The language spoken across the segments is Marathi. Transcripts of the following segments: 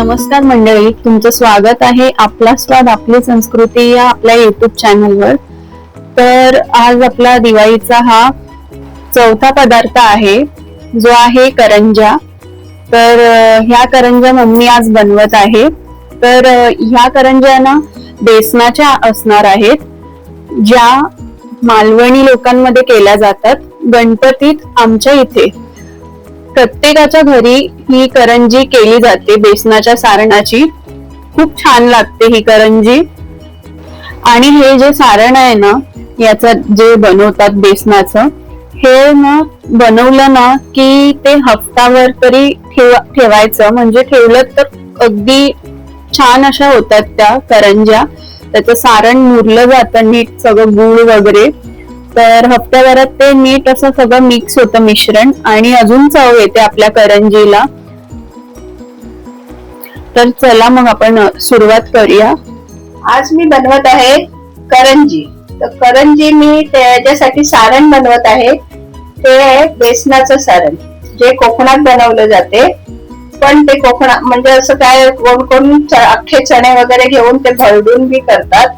नमस्कार मंडळी तुमचं स्वागत आहे आपला स्वाद आपली संस्कृती या आपल्या युट्यूब चॅनलवर तर आज आपला दिवाळीचा हा चौथा पदार्थ आहे जो आहे करंजा. तर ह्या करंजा मम्मी आज बनवत आहे. तर ह्या करंजा ना बेसनाच्या असणार आहेत ज्या मालवणी लोकांमध्ये केल्या जातात गणपतीत आमच्या इथे. प्रत्येकाच्या घरी ही करंजी केली जाते बेसनाच्या सारणाची. खूप छान लागते ही करंजी. आणि हे जे सारण आहे ना याचं जे बनवतात बेसनाचं हे ना बनवलं ना की ते हप्तावर तरी ठेवा ठेवायचं. म्हणजे ठेवलं तर अगदी छान अशा होतात त्या करंज्या. त्याचं सारण मुरलं जातं नीट सगळं गुळ वगैरे. तर हप्त्याभरात ते नीट असं सगळं मिक्स होतं मिश्रण आणि अजून चव येते आपल्या करंजीला. तर चला मग आपण सुरुवात करूया. आज मी बनवत आहे करंजी. तर करंजी मी त्याच्यासाठी सारण बनवत आहे. ते आहे बेसनाचं सारण जे कोकणात बनवलं जाते. पण ते कोकणात म्हणजे असं काय कोण कोण अख्खे चणे वगैरे घेऊन ते भरडून बी करतात.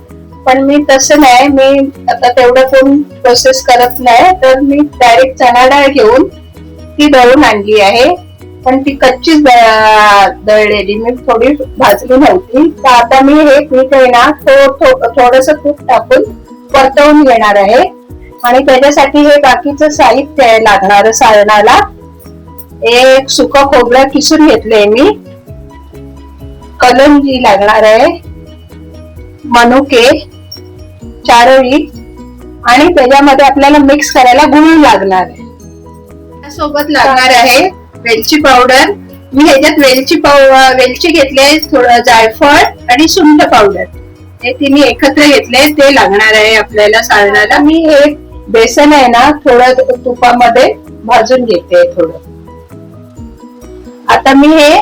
पण मी तसं नाही मी आता तेवढं कोण प्रोसेस करत नाही तर मी डायरेक्ट चणा डाळ घेऊन ती दळून आणली आहे. पण ती कच्चीच दळलेली मी थोडी भाजली नव्हती. तर आता मी हे पीठ आहे ना थोडस तूप टाकून परतवून घेणार आहे. आणि त्याच्यासाठी हे बाकीचं साहित्य आहे लागणार सारणाला. एक सुक खोबरं किसून घेतलंय मी. कलंजी लागणार आहे. मनुके. चारोळी आणि त्याच्यामध्ये आपल्याला मिक्स करायला गुळ लागणार आहे. सोबत लागणार आहे वेलची पावडर मी ह्याच्यात वेलची पाव वेलची घेतली आहे थोडं जायफळ आणि सुंठ पावडर हे तिने एकत्र घेतले ते लागणार आहे आपल्याला सारणाला. मी हे बेसन आहे ना थोडं तुपामध्ये भाजून घेते थोडं. आता मी हे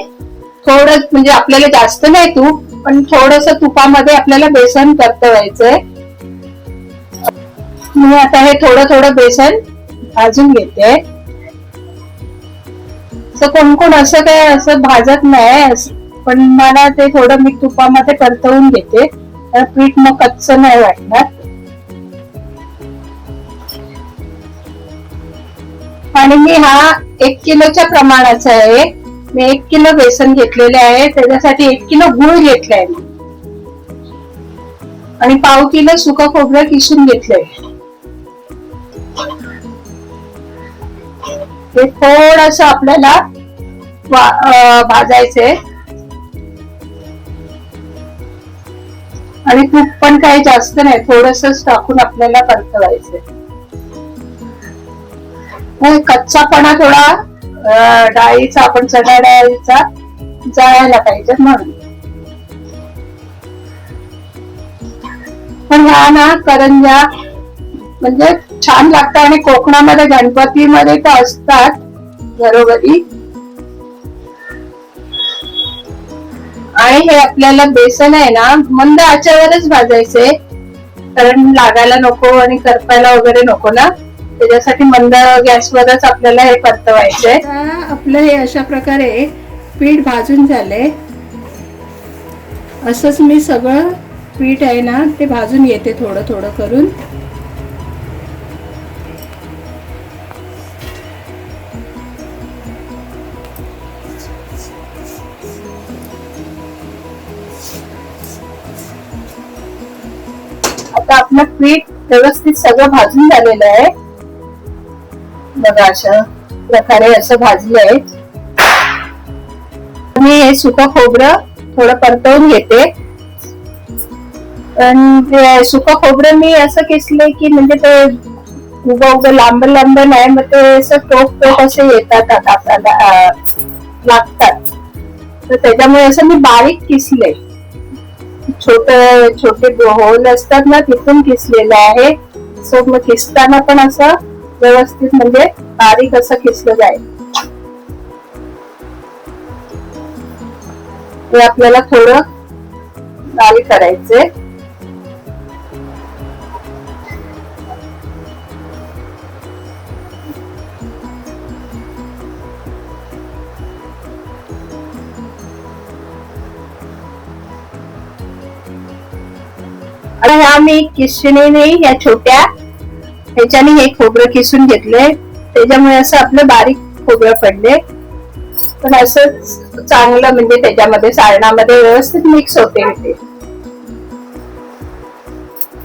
थोडं म्हणजे आपल्याला जास्त नाही तूप पण थोडस तुपामध्ये आपल्याला बेसन परतवायचंय. मी आता हे थोडं थोडं बेसन भाजून घेते. तर कोण कोण असं काय असं भाजत नाही पण मला ते थोडं मी तुपामध्ये परतवून घेते. तर पीठ मग कच्च नाही वाटणार. आणि मी हा एक किलोच्या प्रमाणाचा आहे. मी एक किलो बेसन घेतलेले आहे. त्याच्यासाठी एक किलो गुळ घेतलाय मी. आणि पाव किलो सुकं खोबरं किसून घेतलंय. हे थोडस आपल्याला अं, भाजायचंय. आणि तूप पण काही जास्त नाही थोडस टाकून आपल्याला परतवायचंय. कच्चापणा थोडा डाळीचा आपण चणा डाळीचा जायला पाहिजे म्हणून. पण ह्या ना करंज्या म्हणजे छान लागतं आणि कोकणामध्ये गणपतीमध्ये तर असतात. घरोघरी आणि हे आपल्याला बेसन आहे ना मंद आच्यावरच भाजायचे. कारण लागायला नको आणि करपायला वगैरे नको ना. त्याच्यासाठी मंद गॅसवरच आपल्याला हे परतवायचंय आपलं हे अशा प्रकारे पीठ भाजून झाले. असंच मी सगळं पीठ आहे ना ते भाजून येते थोडं थोडं करून. आता आपलं पीठ व्यवस्थित सगळं भाजून झालेलं आहे. बघा अशा प्रकारे असं भाजलंय मी हे सुक खोबरं थोडं परतवून घेते. पण ते सुक खोबरं मी असं किसले की म्हणजे ते उभं उभं लांब लांब नाही मग ते असं टोक टोक असे येतात आता आपल्याला लागतात. तर त्याच्यामुळे असं मी बारीक किसले. छोट छोटे होल असतात ना तिथून किसलेलं आहे. सो मग किसताना पण असं व्यवस्थित म्हणजे बारीक असं किसलं जाईल. ते आपल्याला थोडं बारीक करायचंय. ह्या मी किसणीने या छोट्या. ह्याच्याने हे खोबरं किसून घेतले त्याच्यामुळे असं आपलं बारीक खोबरं पडले पण असं चांगलं म्हणजे त्याच्यामध्ये सारणामध्ये व्यवस्थित मिक्स होते ते.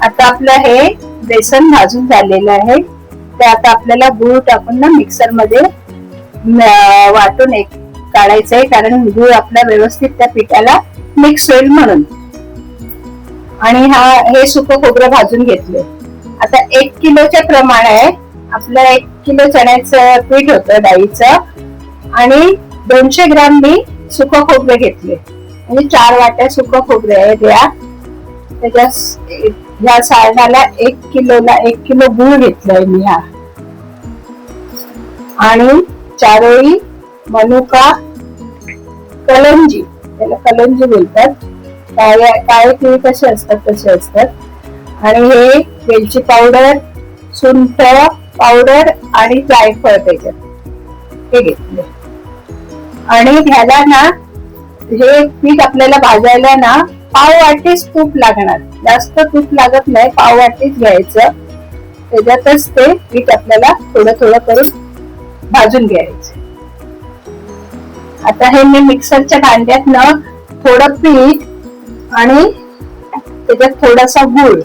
आता आपलं हे बेसन भाजून झालेलं आहे. ते आता आपल्याला गूळ टाकून ना मिक्सरमध्ये वाटून एक काढायचं आहे कारण गूळ आपला व्यवस्थित त्या पिठाला मिक्स होईल म्हणून. आणि हा हे सुकं खोबरं भाजून घेतले आता एक किलोच्या प्रमाण आहे आपलं एक किलो चण्याचं पीठ होतं डाळीचं आणि दोनशे ग्राम मी सुकं खोबरं घेतले म्हणजे चार वाट्या सुकं खोबरं आहे या त्याच्या ह्या सारणाला एक किलोला एक किलो गुळ घेतलाय मी हा. आणि चारोळी मनुका कलंजी त्याला कलंजी बोलतात. काळे काळे केळी कसे असतात तसे असतात? आणि हे वेलची पावडर सुंठ पावडर आणि जायफळ त्याच्यात. हे घेतले आणि ह्याला ना हे पीठ आपल्याला भाजायला ना पाव वाटीच तूप लागणार. जास्त तूप लागत नाही पाव वाटीच घ्यायचं. त्याच्यातच ते पीठ आपल्याला थोडं थोडं करून भाजून घ्यायचं. आता हे मी मिक्सरच्या भांड्यात ना थोडं पीठ आणि त्याच्यात थोडासा गुळ.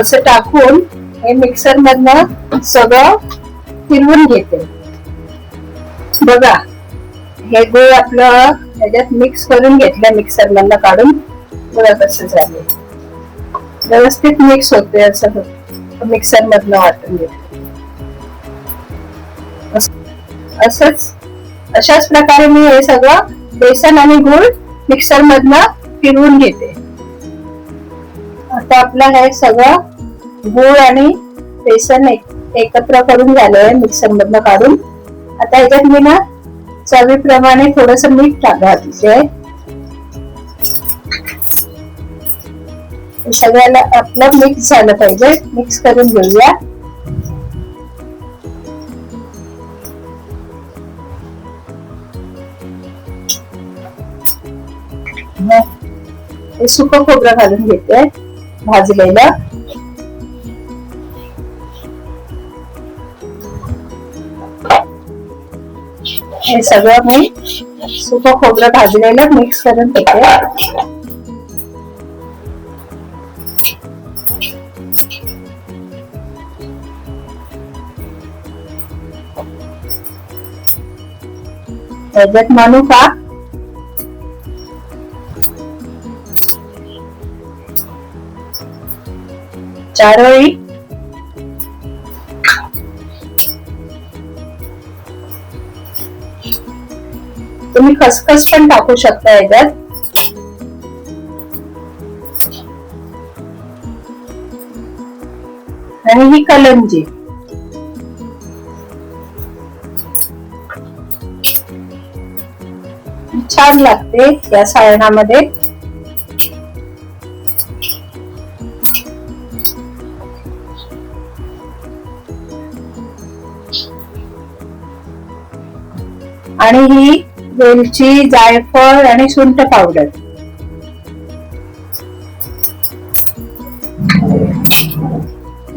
असं टाकून हे मिक्सर मधन सगळं फिरवून घेते. बघा हे गुळ आपलं त्याच्यात मिक्स करून घेतलं मिक्सर मधन काढून. बघा कसं झालं व्यवस्थित मिक्स होते असं मिक्सर मधनं वाटून घेते असंच. अशाच प्रकारे मी हे सगळं बेसन आणि गुळ मिक्सर मधनं फिरवून घेते. आता आपलं हे सगळं गुळ आणि बेसन एकत्र करून झालंय मिक्सर मधनं काढून. आता याच्यात मी ना चवीप्रमाणे थोडस मीठ टाका अतिशय सगळ्याला आपलं मिक्स झालं पाहिजे. मिक्स करून घेऊया. हे सुक खोबरं घालून घेते भाजलेलं. हे सगळं मी सुक खोबरं भाजलेलं मिक्स करून घेते. त्याच्यात मनुका चारोळी तुम्ही खसखस पण टाकू शकता याच्यात. आणि ही कलंजी. छान लागते या सारणामध्ये. आणि ही वेलची जायफळ आणि सुंठ पावडर.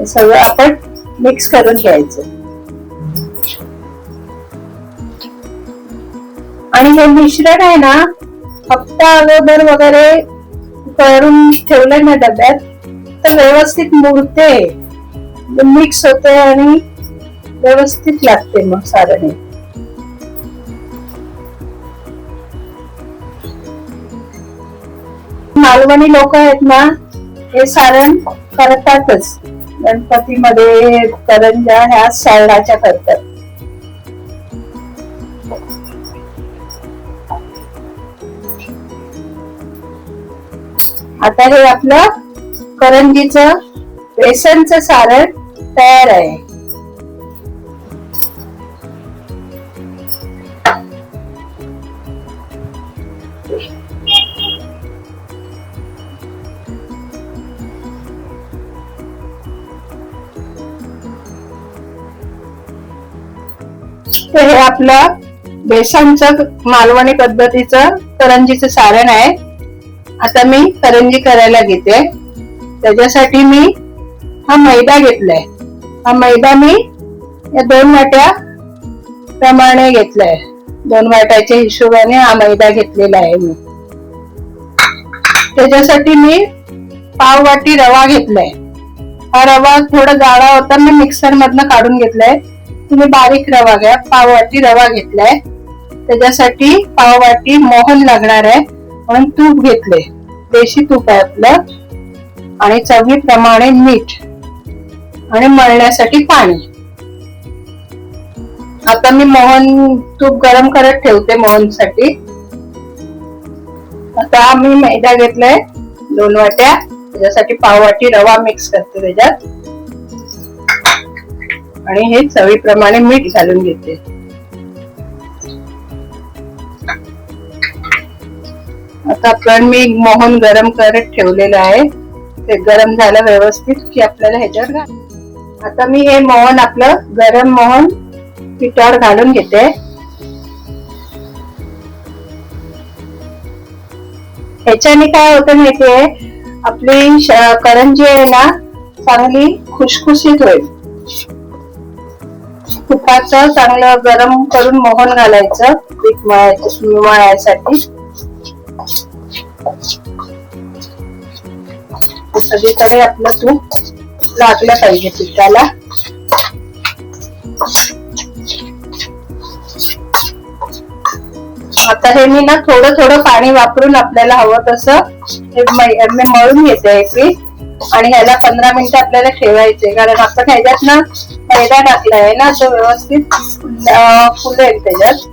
सगळं आपण मिक्स करून घ्यायचं. आणि हे मिश्रण आहे ना हप्ता अगोदर वगैरे करून ठेवलं ना डब्यात तर व्यवस्थित मुरते. मिक्स होते आणि व्यवस्थित लागते मग सारण. मालवणी लोक आहेत ना हे सारण करतातच. गणपतीमध्ये करंजा ह्या सारणाच्या करतात. आता हे आपलं करंजीचं बेसनचं सारण तयार आहे. आपलं बेसनचं मालवणी पद्धतीचं करंजीचं सारण आहे. आता मी करंजी करायला घेते. त्याच्यासाठी मी हा मैदा घेतलाय. हा मैदा मी या दोन वाट्या प्रमाणे घेतलाय. दोन वाट्याच्या हिशोबाने हा मैदा घेतलेला आहे मी. त्याच्यासाठी मी पाव वाटी रवा घेतलाय. हा रवा थोडा जाडा होता मी मिक्सर मधनं काढून घेतलाय. तुम्ही बारीक रवा घ्या. पाव वाटी रवा घेतलाय. त्याच्यासाठी पाव वाटी मोहन लागणार आहे. म्हणून तूप घेतले देशी तूप आहे आपलं. आणि चवीप्रमाणे मीठ. आणि मळण्यासाठी पाणी. आता मी मोहन तूप गरम करत ठेवते मोहनसाठी. आता मी मैदा घेतलाय. दोन वाट्या. त्याच्यासाठी पाव वाटी रवा मिक्स करते त्याच्यात. आणि हे चवीप्रमाणे मीठ घालून घेते. आता आपण मी मोहन गरम करत ठेवलेलं आहे. ते गरम झालं व्यवस्थित की आपल्याला ह्याच्यावर घाल. आता मी हे मोहन आपलं गरम मोहन पिठावर घालून घेते. ह्याच्याने काय होतं माहितीये? आपली करंजी आहे ना चांगली खुशखुशीत होईल. तुपाचं चांगलं गरम करून मोहन घालायचं पीठ मळायचं मळायसाठी. सगळीकडे आपलं तूप लागलं पाहिजे पिठाला. आता हे मी ना थोडं थोडं पाणी वापरून आपल्याला हवं तसं हे मळून घेते हे पीठ. आणि ह्याला पंधरा मिनिटं आपल्याला ठेवायचे कारण आपण ह्याच्यात ना मैदा टाकलाय ना तो व्यवस्थित अं, फुलेल त्याच्यात.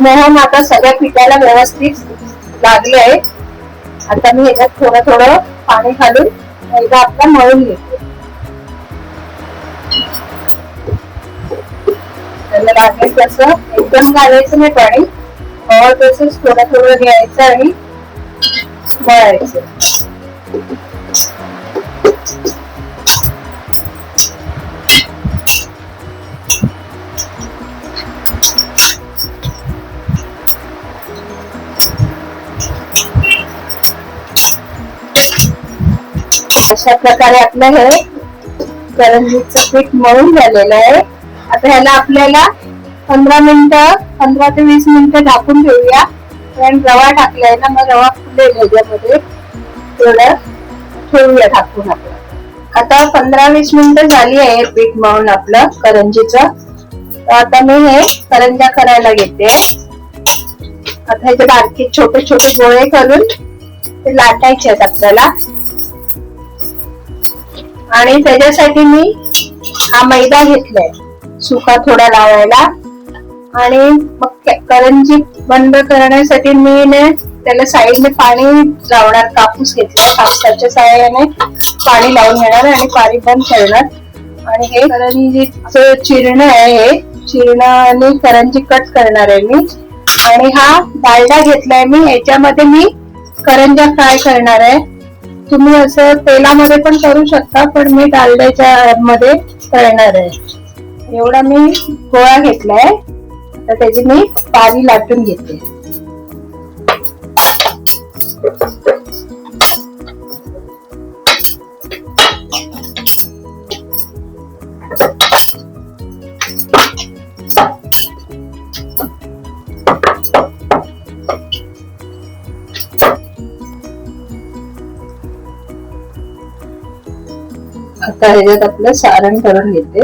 मोहन आता सगळ्या पिठाला व्यवस्थित लागले आहे. आता मी ह्याच्यात थोडं थोडं पाणी घालून मैदा आपला मळून घेते. त्याला लागेल तसं. एकदम घालायचं नाही पाणी. ऑल तसंच थोडं थोडं घ्यायचं आणि मळायचं. अशा प्रकारे आपलं हे करंजीचं पीठ मळून झालेलं आहे. आता ह्याला आपल्याला पंधरा मिनिटं पंधरा ते वीस मिनिटं झाकून ठेवूया. कारण रवा टाकलाय ना मग रवा फुले ह्याच्यामध्ये. तेवढं ठेवूया झाकून आपलं आता पंधरा वीस मिनिटं झाली आहे पीठ मळून आपलं करंजीचं. आता मी हे करंजा करायला घेते. आता ह्याचे बारके छोटे छोटे गोळे करून ते लाटायचे आहेत आपल्याला. आणि त्याच्यासाठी मी हा मैदा घेतलाय. सुका थोडा लावायला. आणि मग करंजी बंद करण्यासाठी मी ने त्याला साईडने पाणी लावणार कापूस घेतलाय कापसाच्या सहाय्याने पाणी लावून घेणार आणि पाणी बंद करणार. आणि हे करंजीचं चिरणं आहे हे चिरणं आणि करंजी कट करणार आहे मी. आणि हा डालडा घेतलाय मी ह्याच्यामध्ये मी करंजा फ्राय करणार आहे. तुम्ही असं तेलामध्ये पण करू शकता पण मी डालड्याच्या मध्ये करणार आहे. एवढा मी गोळा घेतलाय. तर त्याची मी पारी लाटून घेते. आता ह्याच्यात आपलं सारण करून घेते.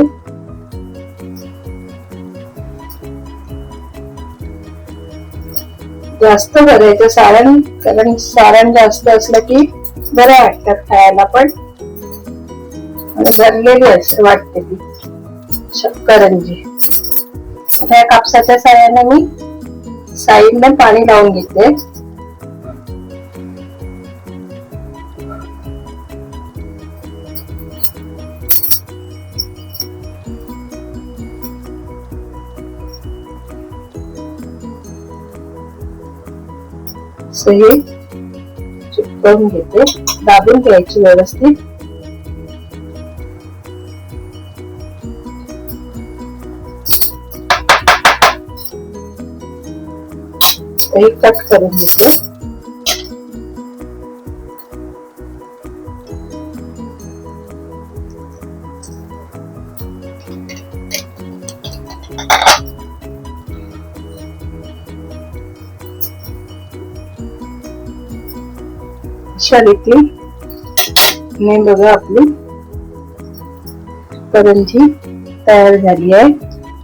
जास्त भरायचं सारण कारण सारण जास्त असलं की बरं वाटतात खायला पण. भरलेली असं वाटते ती. श- करंजी. कापसाच्या साह्याने मी साईडने पाणी लावून घेते असं हे चिपकवून घेते. दाबून घ्यायची व्यवस्थित. हे कट करून घेते. अशा रीती आणि बघा आपली. करंजी तयार झाली आहे.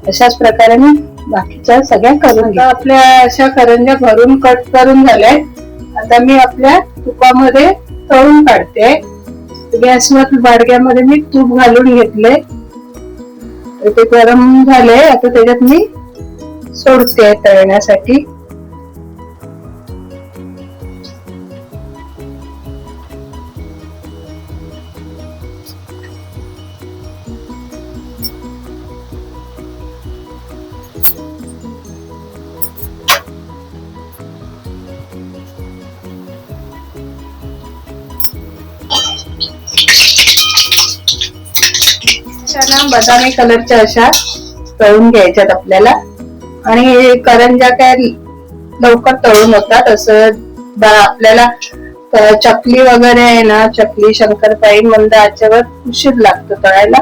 अशाच प्रकारे मी बाकीच्या सगळ्या करून आपल्या अशा करंज्या भरून कट करून झाल्या आता मी आपल्या तुपामध्ये तळून काढते. गॅसवर बाडग्यामध्ये मी तूप घालून घेतले. ते गरम झाले आता त्याच्यात मी सोडते तळण्यासाठी. बदामी कलरच्या अशा तळून घ्यायच्यात आपल्याला. आणि करंजा काय लवकर तळून होतात असं आपल्याला चकली वगैरे आहे ना चकली शंकरपाई मंद आच्यावर उशीर लागतो तळायला.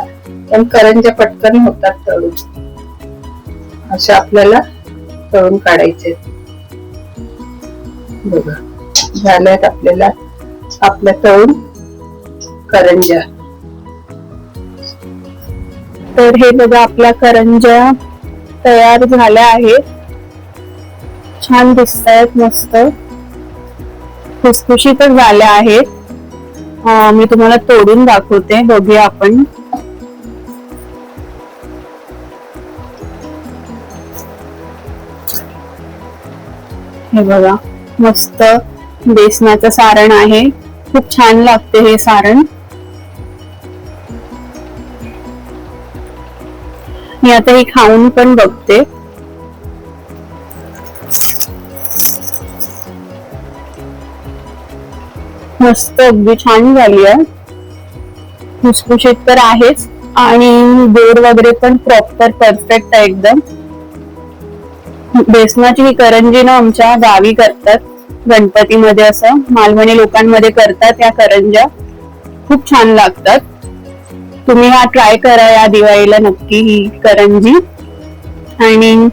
पण करंजा पटकन होतात तळून. अशा आपल्याला तळून काढायचे. बघा. झाल्यात आपल्याला आपल्या तळून करंजा तर हे बघा आपल्या करंज्या तयार झाल्या आहेत. छान दिसत आहेत मस्त खुसखुशीतच झाल्या आहेत. मी तुम्हाला तोडून दाखवते बघूया आपण. हे बघा मस्त बेसनाचं सारण आहे. खूप छान लागते हे सारण. मी आता ही खाऊन पण बघते. मस्त अगदी छान झाली आहे. खुसखुशीत तर आहेच. आणि गोड वगैरे पण प्रॉपर परफेक्ट आहे एकदम. बेसनाची ही करंजी ना आमच्या गावी करतात. गणपतीमध्ये असं मालवणी लोकांमध्ये करतात या करंज्या. खूप छान लागतात. तुम्ही हा ट्राय करा या दिवाळीला नक्की ही करंजी. आणि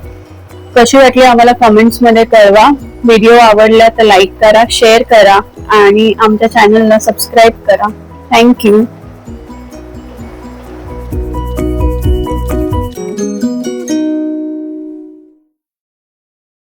कशी वाटली आम्हाला कमेंट्समध्ये कळवा. व्हिडिओ आवडला तर लाईक करा शेअर करा आणि आमच्या चॅनलला सबस्क्राईब करा. थँक्यू